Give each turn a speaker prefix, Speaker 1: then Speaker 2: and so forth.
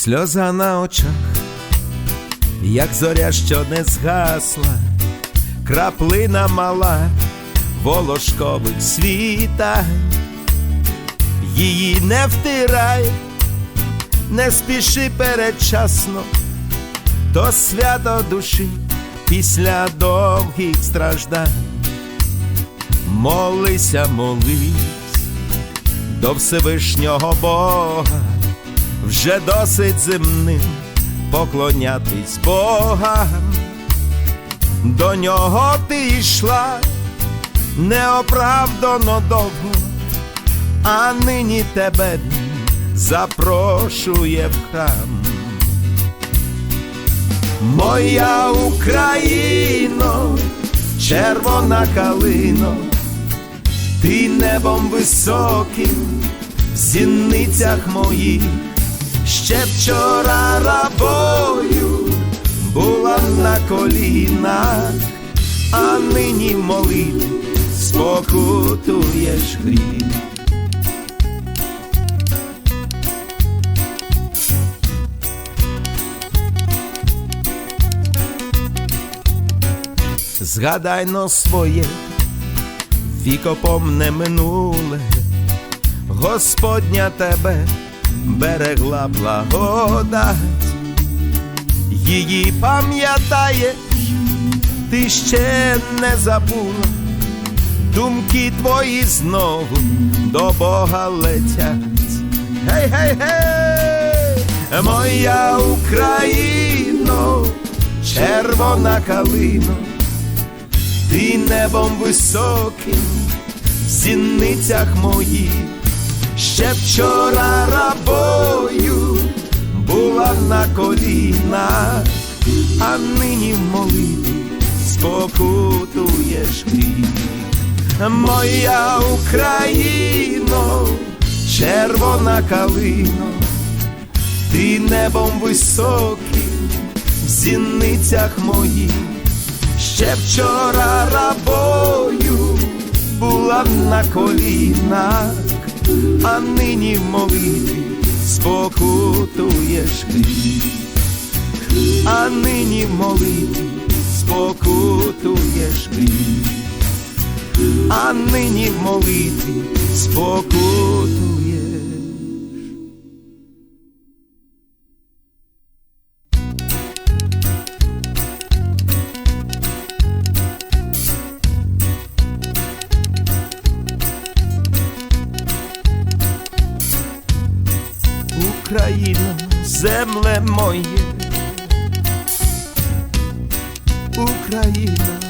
Speaker 1: сльоза на очах, як зоря, що не згасла, краплина мала волошкових світа, її не втирай, не спіши передчасно, то свято душі після довгих страждань. Молися, молись до Всевишнього Бога, вже досить земним поклонятись Богам. До нього ти йшла неоправдано довго, а нині тебе запрошує в храм. Моя Україно, червона калино, ти небом високим в зіницях моїх, ще вчора рабою була на колінах, а нині молитві спокутуєш гріх. Згадай но своє вікопом не минуле, Господня тебе берегла благодать, її пам'ятаєш, ти ще не забула, думки твої знову до Бога летять. Гей, гей, гей, моя Україно, червона калино ти небом високим в зіницях моїх, ще вчора була на колінах, а нині в молитві спокутуєш гріх. Моя Україно, червона калино, ти небом високим в зіницях моїх ще вчора рабою була на колінах, а нині в молитві спокутуєш гріх, а нині молитві спокутуєш гріх, а нині в молитві спокутуєш. Україно, земле моє, Україна,